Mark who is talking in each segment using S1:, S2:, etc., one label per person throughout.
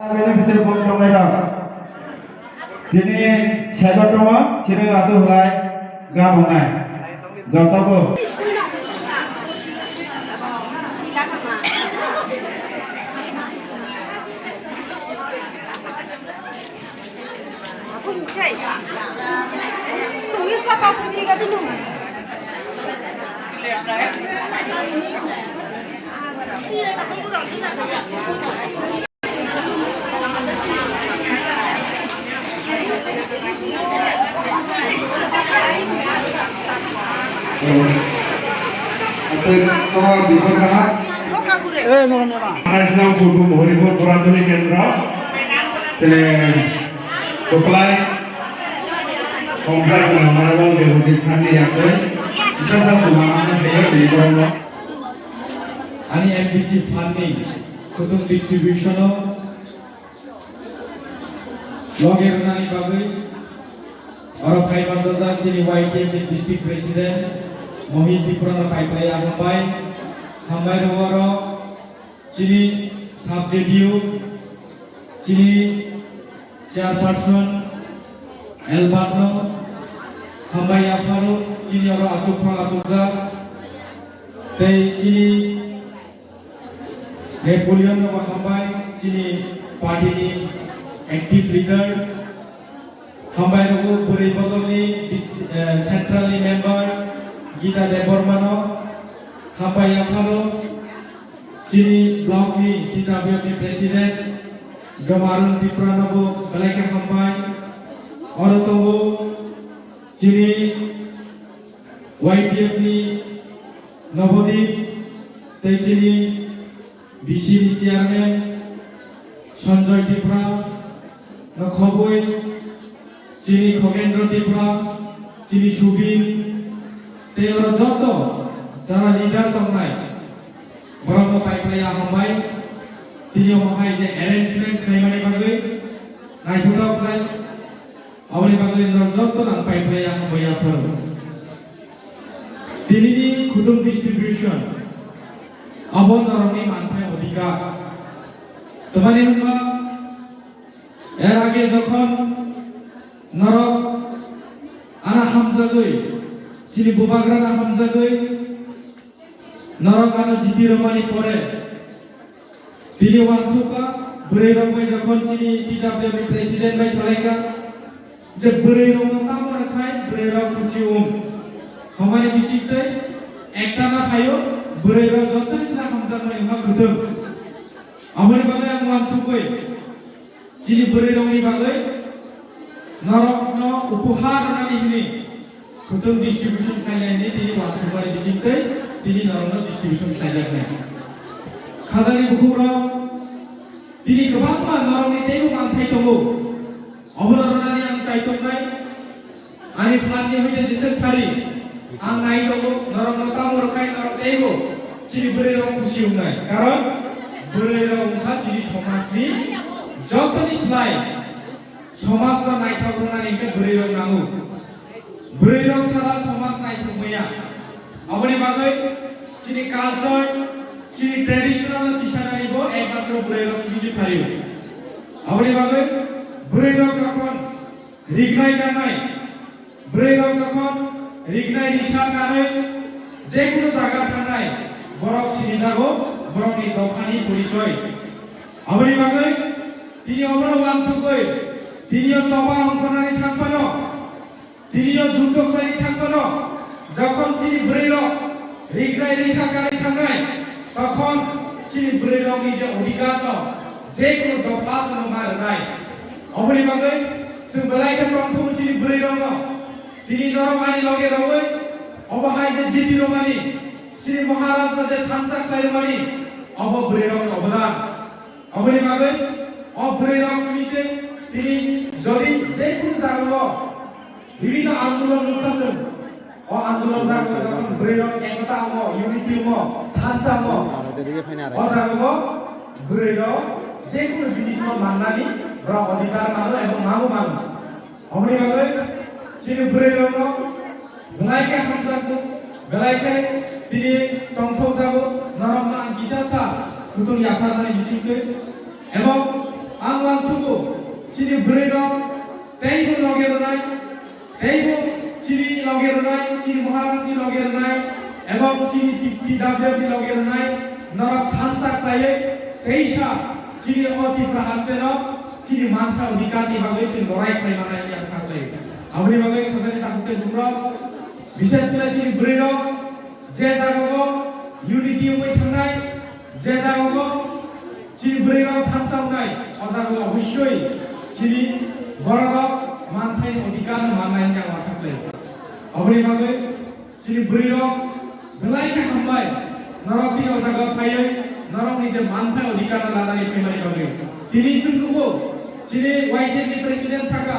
S1: Beneficiary બોલતો madam જેને છેદો ટોવા છેને આતો હલાય ગા બનાય
S2: જતો કો তুমি সব আপনি
S1: ঠিক আছে
S2: নুন লেফট
S1: রাইট મહારાષ્ટ્રના કુટુંબ હોરીપુર પુરાતની કેન્દ્ર એટલે ટોપલાય કોમ્પ્લેક્સ મહારાજ દેવતી સ્થાનની આપણે ઇચ્છા સુમાનાને પ્રેયર દેવાનો
S3: અને એમબીસી ફાર્મિંગ કુટુંબ ડિસ્ટ્રીબ્યુશનો લોગ એમનાની બાબત আরও ফাইভ হাজার সিনি YTM district president Mohit Tripura পাইপ্লাই আহ্বাই হামবাই রবর চিনি সাবজেক্টিভ চিনি চেয়ারপারসন এলবার্নো হামবাই আফারো চিনি আরও আচুফা আচুজা chini Napoleon no hambai chini party ni active leader. Ni member Gita Debormano hambai aphalo chini block ni Gita Beauty president Gamarun Pipranobo Balaka hambai Orotobo chini YTF ni Nabadwip তেচিনি BCB chairman Sanjay Tripura খবই চিনি খগেন্দ্র ত্রিপুরা চিনি সুবিন তের যত যারা leader দংনাই ব্রহ্ম পাইপ্লাই আহমাই তিনি মহাই যে arrangement খাইমানি বাগৈ নাইথুদাও খাই আবনি বাগৈ যত নাং পাইপ্লাই আহমাই আফার দিল্লি খুদুম ডিস্ট্রিবিউশন অবতরণী মানথায় অধিকার তোমাদের হবা এর আগে যখন নরক, আনা হামজা গই, চিনি বুবাগ্রা না হামজা গই, নরক আনো জিপি রমানি পরে। তিনি ওয়ানসুকা বুড়ে রমাই যখন চিনি পিডাব্লিউবি প্রেসিডেন্ট বাই সলাইকা যে বুড়ে রমা তামর খাই বুড়ে রম খুশি ওম হমারে বিশিতে একটা না খাইও বুড়ে রম যত সিনা হামজা মনে হা খুদম আমার বাগায় ওয়ানসুকই চিনি বুড়ে রমনি বাগায় নরত্ন উপহার নারী প্রথম ডিস্ট্রিবিউশন খাইলাইনে তিনি বাথরুমার শিখতে তিনি নরত্ন ডিস্ট্রিবিউশন খাইলাইনে খাজানি বুকুরাম তিনি গোবাং মা নরনিতেও মানথাই দङ অবলরণানি আং চাইতংনাই আনি ফ্লানি হইতে জেসেন খারি আং নাই দङ নরনতা মরখাই নরতেইব চিনি বুরে রং খুশি উনাই কারণ বুরে রং খা চিনি সমাজনি যতনি স্লাই সমাজ না ningke beri rong nangu beri rong salah somas naik kumaya awani bagai cini culture cini tradisional tishana nibo ekmatro beri rong siji pariu awani bagai beri rong kakon rignai kanai beri rong kakon rignai nisha kanai যেকোনো জায়গা থানায় বরফ চিনি যাব বরং এই দফানি পরিচয় আমরি বাগে তিনি অমর বাংশ তিনিও চবা অঙ্কনানি থাকবানো। তিনিও যুদ্ধ করে থাকবানো। যখন চিনি ব্রের নিশা গাनै থাকনাই তখন চিনি ব্রের নিজে অধিকার যে কোনো দফা যেন মার নাই। অবরি বাগৈ जों বেলাইকে প্রথম চিনি ব্রের ন। তিনি নরমানি লগে রবে অবহাই যে জিতি রমানি তিনি মহারাজ যে থানসা খাইরমানি অব ব্রেরক অবদান। অবনি বাগে অব্রেরক সুনিছে তিনি যদি যে কোন জায়গা বিভিন্ন আন্দোলন করতেছেন ও আন্দোলন জায়গা যখন ব্রেরক একতা ম ইউনিটি ম থানসা ম ও জায়গা ব্রেরক যে কোনো জিনিস মাননানি র অধিকার মানো এবং মানো মানো অবনি বাগে তিনি ব্রেরক বেলাইকে হামজাকো বেলাইকে তিনি টংথৌ যাব নরমনা গিজাসা কুতুল ইয়াফারমানি বিসিকে এবং ang wansugo chini bredok teibu logeronai teibu chini logeronai chini মহারাজনি logeronai এবং chini tikti dabdevi logeronai নরক থানসা ক্লায়ে তেইশা chini অতি প্রহাস্তেন chini মানথা অধিকারনি বাগৈ chini লড়াই খাইমানাই নিয়াম থাকলাই আমনি বাগৈ খাসানি তাহতে বুমরক বিশেষ করে chini bredok যে জায়গাগো ইউনিটি ওই থানায় যে জায়গাগো চিনি বৈরাগ থামসামনাই অজাগো অবশ্যই যিনি বড়ক মানথাইন অধিকার মাননাইন কাং ওয়াসাকলে অবনি বাগে যিনি বুড়িরক বেলাইকে হামবাই নরক দিকে ওসাগ ফাইয়ে নরক নিজে মানথাই অধিকার লানানি ফেমারি বাগে তিনি জুনকুগো যিনি ওয়াইটিনি প্রেসিডেন্ট থাকা।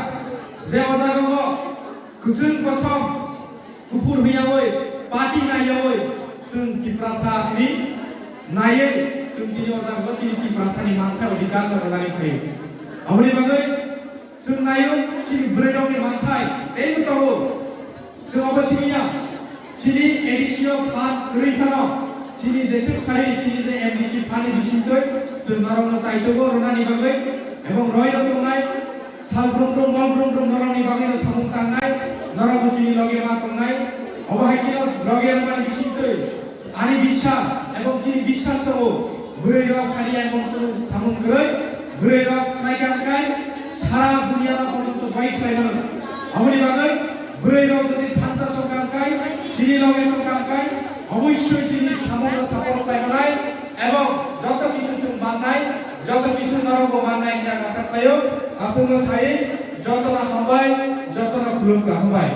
S3: যে ওসাগ কুসুন কসম কুপুর হইয়াবই পার্টি নাইয়াবই সুন কিপ্রাসা নি নাইয়ে সুন তিনি ওসাগ তিনি কিপ্রাসা নি মানথাই অধিকার লানানি ফাইয়ে Auribagay, Sung Nayo, Chini Bredong Mantai, Emutaho, Sung Obasimia, Chini Edisio Pan Rikana, Chini the Sukari, Chini the MDC Pani Bishinto, Sung Narona Taitogo, Ronani Bagay, Among Royal Tunai, Salbrum Rum, Bambrum Rum, Norani Bagay, Samung Tanai, Narabuchi Logi Matunai, Obahakino, Logian Pani Bishinto, Ani Bisha, Among Chini Bisha Togo, Buriga Kari Among Samung Gray, গ্রৈ ঘুরে rock খাইকানকাই সারা দুনিয়ার পর্যন্ত by খাইনাল আমনি বাগৈ ঘুরে rock যদি থানসা তংকানকাই যিনি লগে তংকানকাই অবশ্যই যিনি সামুং সাপোর্ট পাইনাই এবং যত কিছু जों মাননাই যত কিছু নরক মাননাই জায়গা সাপ্লায়ও আসন্ন সাই যতনা হামবাই যতনা খুলুমকা হামবাই